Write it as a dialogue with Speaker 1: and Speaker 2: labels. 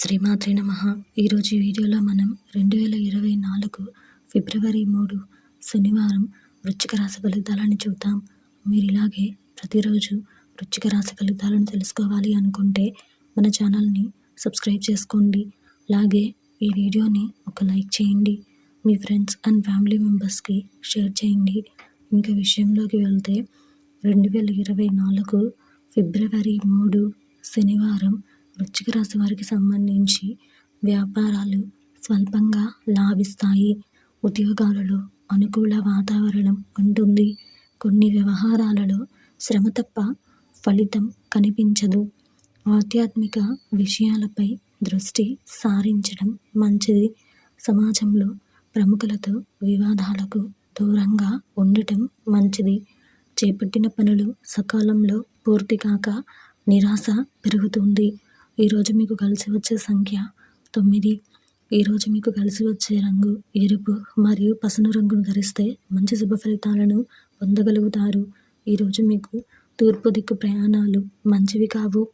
Speaker 1: శ్రీమాత్రి నమ. ఈరోజు ఈ వీడియోలో మనం రెండు వేల ఇరవై నాలుగు ఫిబ్రవరి మూడు శనివారం వృచ్చిక రాశి ఫలితాలని చూద్దాం. మీరు ఇలాగే ప్రతిరోజు వృచ్చిక రాశి ఫలితాలను తెలుసుకోవాలి అనుకుంటే మన ఛానల్ని సబ్స్క్రైబ్ చేసుకోండి. అలాగే ఈ వీడియోని ఒక లైక్ చేయండి. మీ ఫ్రెండ్స్ అండ్ ఫ్యామిలీ మెంబర్స్కి షేర్ చేయండి. ఇంకా విషయంలోకి వెళ్తే రెండు వేల ఇరవై నాలుగు ఫిబ్రవరి మూడు శనివారం వృశ్చిక రాశి వారికి సంబంధించి వ్యాపారాలు స్వల్పంగా లాభిస్తాయి. ఉద్యోగాలలో అనుకూల వాతావరణం ఉంటుంది. కొన్ని వ్యవహారాలలో శ్రమ తప్ప ఫలితం కనిపించదు. ఆధ్యాత్మిక విషయాలపై దృష్టి సారించడం మంచిది. సమాజంలో ప్రముఖులతో వివాదాలకు దూరంగా ఉండటం మంచిది. చేపట్టిన పనులు సకాలంలో పూర్తి కాక నిరాశ పెరుగుతుంది. ఈరోజు మీకు కలిసి వచ్చే సంఖ్య తొమ్మిది. ఈరోజు మీకు కలిసి వచ్చే రంగు ఎరుపు. మరియు పసుపు రంగును ధరిస్తే మంచి శుభ ఫలితాలను పొందగలుగుతారు. ఈరోజు మీకు తూర్పు దిక్కు ప్రయాణాలు మంచివి కావు.